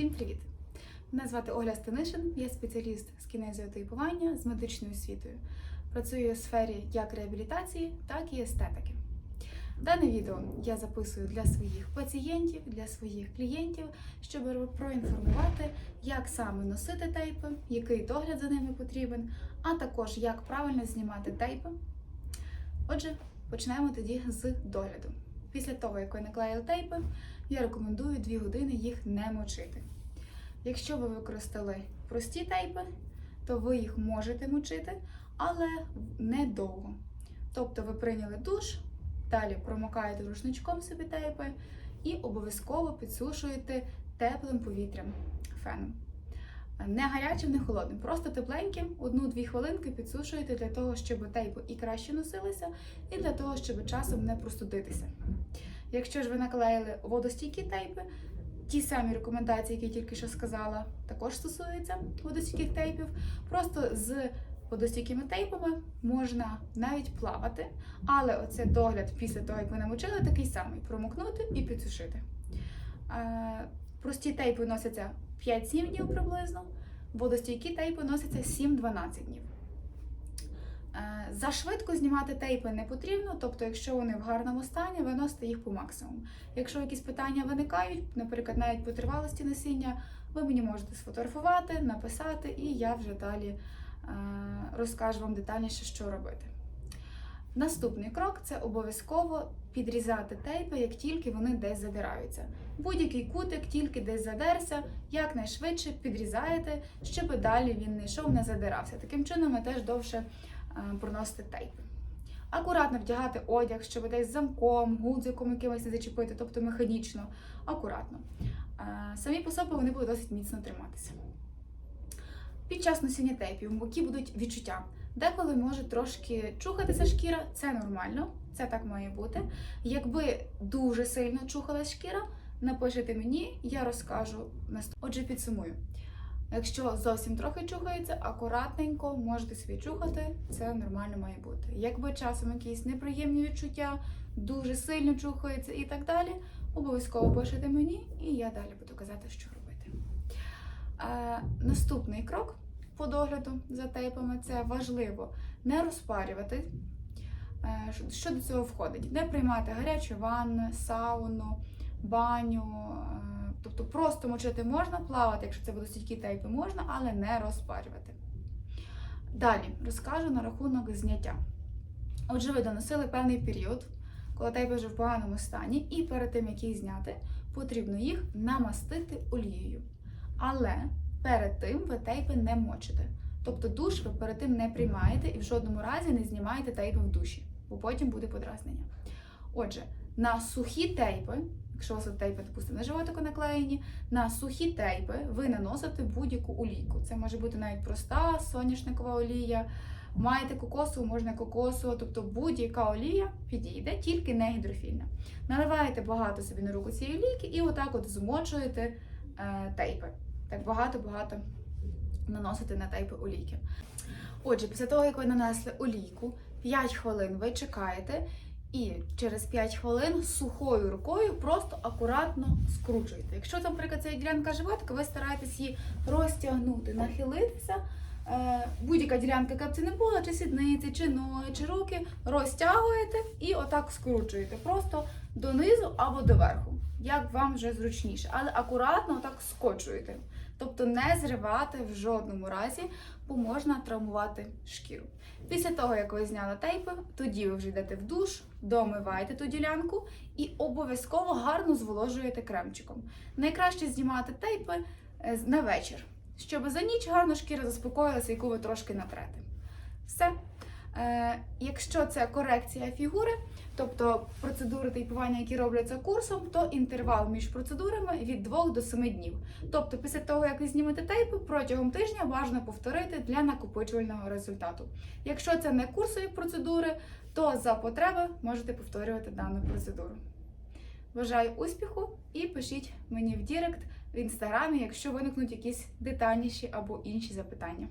Всім привіт! Мене звати Оля Станишин, я спеціаліст з кінезіотейпування з медичною освітою. Працюю у сфері як реабілітації, так і естетики. Дане відео я записую для своїх пацієнтів, для своїх клієнтів, щоб проінформувати, як саме носити тейпи, який догляд за ними потрібен, а також як правильно знімати тейпи. Отже, почнемо тоді з догляду. Після того, як ви наклеїли тейпи, я рекомендую 2 години їх не мочити. Якщо ви використали прості тейпи, то ви їх можете мочити, але недовго. Тобто ви прийняли душ, далі промокаєте рушничком собі тейпи і обов'язково підсушуєте теплим повітрям феном. Не гарячим, не холодним, просто тепленьким, одну-дві хвилинки підсушуєте для того, щоб тейпи і краще носилися, і для того, щоб часом не простудитися. Якщо ж ви наклеїли водостійкі тейпи, ті самі рекомендації, які я тільки що сказала, також стосуються водостійких тейпів. Просто з водостійкими тейпами можна навіть плавати, але оце догляд після того, як ви намочили, такий самий: промокнути і підсушити. Е, Прості тейпи носяться 5-7 днів приблизно, водостійкі тейпи носяться 7-12 днів. Зашвидко знімати тейпи не потрібно, тобто, якщо вони в гарному стані, ви носите їх по максимуму. Якщо якісь питання виникають, наприклад, навіть по тривалості носіння, ви мені можете сфотографувати, написати, і я вже далі е, розкажу вам детальніше, що робити. Наступний крок це обов'язково підрізати тейпи, як тільки вони десь задираються. Будь-який кутик, тільки десь задерся, якнайшвидше підрізаєте, щоб далі він не йшов, не задирався. Таким чином ми теж довше проносити тейпи. Акуратно вдягати одяг, щоб десь замком, гудзиком якимось не зачепити, тобто механічно, акуратно. Е, Самі по собі вони будуть досить міцно триматися. Під час носіння тейпів які будуть відчуття. Деколи може трошки чухатися шкіра, це нормально, це так має бути. Якби дуже сильно чухалась шкіра, напишите мені, я розкажу. Отже, підсумую. Якщо зовсім трохи чухається, акуратненько можете собі чухати, це нормально має бути. Якби часом якісь неприємні відчуття, дуже сильно чухається і так далі, обов'язково пишете мені, і я далі буду казати, що робити. Е, наступний крок по догляду за тейпами це важливо не розпарювати. Е, що- до цього входить? Не приймати гарячу ванну, сауну, баню. Тобто просто мочити можна, плавати, якщо це водостійкі тейпи можна, але не розпарювати. Далі розкажу на рахунок зняття. Отже, ви доносили певний період, коли тейпи вже в поганому стані, і перед тим, як їх зняти, потрібно їх намастити олією. Але перед тим ви тейпи не мочите. Тобто душ ви перед тим не приймаєте і в жодному разі не знімаєте тейпи в душі, бо потім буде подразнення. Отже, на сухі тейпи, якщо тейпи, допустимо, на животику наклеєні, на сухі тейпи ви наносите будь-яку олійку. Це може бути навіть проста соняшникова олія. Маєте кокосову, можна кокосову, тобто будь-яка олія підійде, тільки не гідрофільна. Наливаєте багато собі на руку цієї олійки і отак от змочуєте е, тейпи. Так багато-багато наносити на тейпи олійки. Отже, після того, як ви нанесли олійку, 5 хвилин ви чекаєте, і через 5 хвилин сухою рукою просто акуратно скручуйте. Якщо, наприклад, це ділянка животика, ви стараєтесь її розтягнути, нахилитися. Е, Будь-яка ділянка, не була, чи сідниці, чи ноги, чи руки, розтягуєте і отак скручуєте. Просто донизу або доверху, як вам вже зручніше. Але акуратно отак скочуєте. Тобто не зривати в жодному разі, бо можна травмувати шкіру. Після того, як ви зняли тейпи, тоді ви вже йдете в душ, домиваєте ту ділянку і обов'язково гарно зволожуєте кремчиком. Найкраще знімати тейпи е, на вечір, щоб за ніч гарно шкіра заспокоїлася, яку ви трошки натрете. Все. Е, якщо це корекція фігури, тобто процедури тейпування, які робляться курсом, то інтервал між процедурами від 2 до 7 днів. Тобто, після того, як ви знімете тейпи, протягом тижня бажано повторити для накопичувального результату. Якщо це не курсові процедури, то за потреби можете повторювати дану процедуру. Бажаю успіху і пишіть мені в Дірект в інстаграмі, якщо виникнуть якісь детальніші або інші запитання.